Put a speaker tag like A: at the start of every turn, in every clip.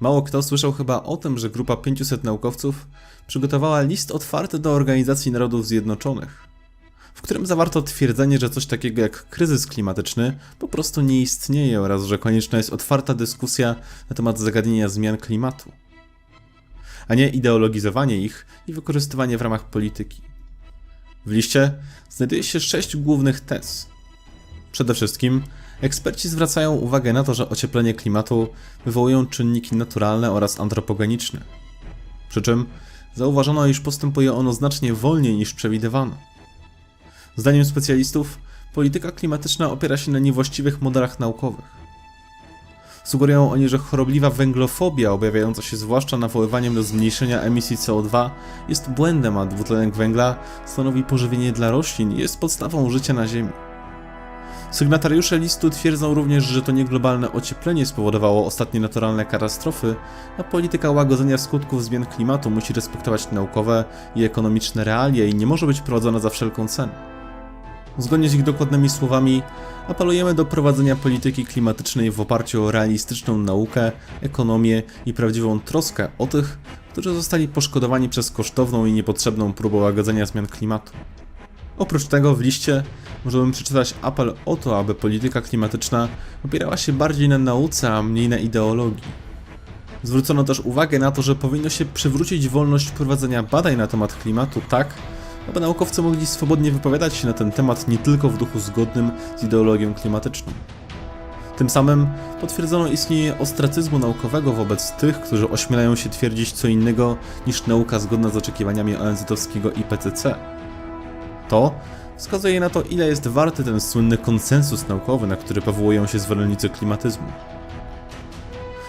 A: Mało kto słyszał chyba o tym, że grupa 500 naukowców przygotowała list otwarty do Organizacji Narodów Zjednoczonych, w którym zawarto twierdzenie, że coś takiego jak kryzys klimatyczny po prostu nie istnieje oraz że konieczna jest otwarta dyskusja na temat zagadnienia zmian klimatu, a nie ideologizowanie ich i wykorzystywanie w ramach polityki. W liście znajduje się sześć głównych tez. Przede wszystkim eksperci zwracają uwagę na to, że ocieplenie klimatu wywołują czynniki naturalne oraz antropogeniczne. Przy czym zauważono, iż postępuje ono znacznie wolniej niż przewidywano. Zdaniem specjalistów, polityka klimatyczna opiera się na niewłaściwych modelach naukowych. Sugerują oni, że chorobliwa węglofobia, objawiająca się zwłaszcza nawoływaniem do zmniejszenia emisji CO2, jest błędem, a dwutlenek węgla stanowi pożywienie dla roślin i jest podstawą życia na Ziemi. Sygnatariusze listu twierdzą również, że to nie globalne ocieplenie spowodowało ostatnie naturalne katastrofy, a polityka łagodzenia skutków zmian klimatu musi respektować naukowe i ekonomiczne realia i nie może być prowadzona za wszelką cenę. Zgodnie z ich dokładnymi słowami, apelujemy do prowadzenia polityki klimatycznej w oparciu o realistyczną naukę, ekonomię i prawdziwą troskę o tych, którzy zostali poszkodowani przez kosztowną i niepotrzebną próbę łagodzenia zmian klimatu. Oprócz tego w liście możemy przeczytać apel o to, aby polityka klimatyczna opierała się bardziej na nauce, a mniej na ideologii. Zwrócono też uwagę na to, że powinno się przywrócić wolność prowadzenia badań na temat klimatu tak, aby naukowcy mogli swobodnie wypowiadać się na ten temat nie tylko w duchu zgodnym z ideologią klimatyczną. Tym samym potwierdzono istnienie ostracyzmu naukowego wobec tych, którzy ośmielają się twierdzić co innego niż nauka zgodna z oczekiwaniami ONZ-owskiego IPCC. To wskazuje na to, ile jest warty ten słynny konsensus naukowy, na który powołują się zwolennicy klimatyzmu.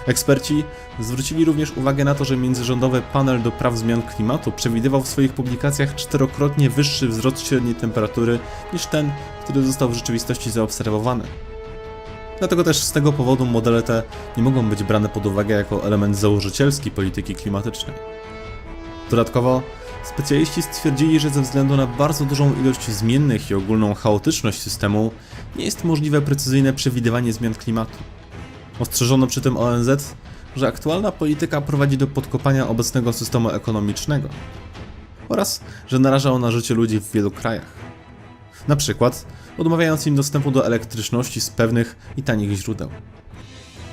A: Eksperci zwrócili również uwagę na to, że międzyrządowy panel do praw zmian klimatu przewidywał w swoich publikacjach czterokrotnie wyższy wzrost średniej temperatury niż ten, który został w rzeczywistości zaobserwowany. Dlatego też z tego powodu modele te nie mogą być brane pod uwagę jako element założycielski polityki klimatycznej. Dodatkowo specjaliści stwierdzili, że ze względu na bardzo dużą ilość zmiennych i ogólną chaotyczność systemu nie jest możliwe precyzyjne przewidywanie zmian klimatu. Ostrzeżono przy tym ONZ, że aktualna polityka prowadzi do podkopania obecnego systemu ekonomicznego oraz, że naraża ona życie ludzi w wielu krajach. Na przykład odmawiając im dostępu do elektryczności z pewnych i tanich źródeł.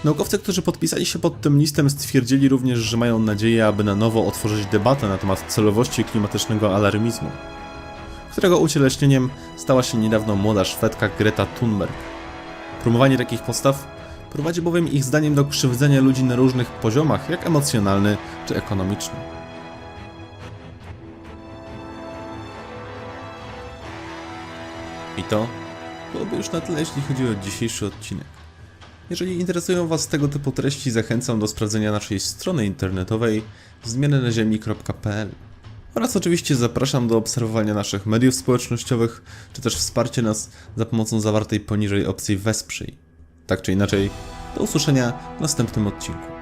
A: Naukowcy, którzy podpisali się pod tym listem, stwierdzili również, że mają nadzieję, aby na nowo otworzyć debatę na temat celowości klimatycznego alarmizmu, którego ucieleśnieniem stała się niedawno młoda Szwedka Greta Thunberg. Promowanie takich postaw prowadzi bowiem ich zdaniem do krzywdzenia ludzi na różnych poziomach, jak emocjonalny czy ekonomiczny. I to byłoby już na tyle, jeśli chodzi o dzisiejszy odcinek. Jeżeli interesują Was tego typu treści, zachęcam do sprawdzenia naszej strony internetowej zmianynaziemi.pl oraz oczywiście zapraszam do obserwowania naszych mediów społecznościowych, czy też wsparcie nas za pomocą zawartej poniżej opcji Wesprzyj. Tak czy inaczej, do usłyszenia w następnym odcinku.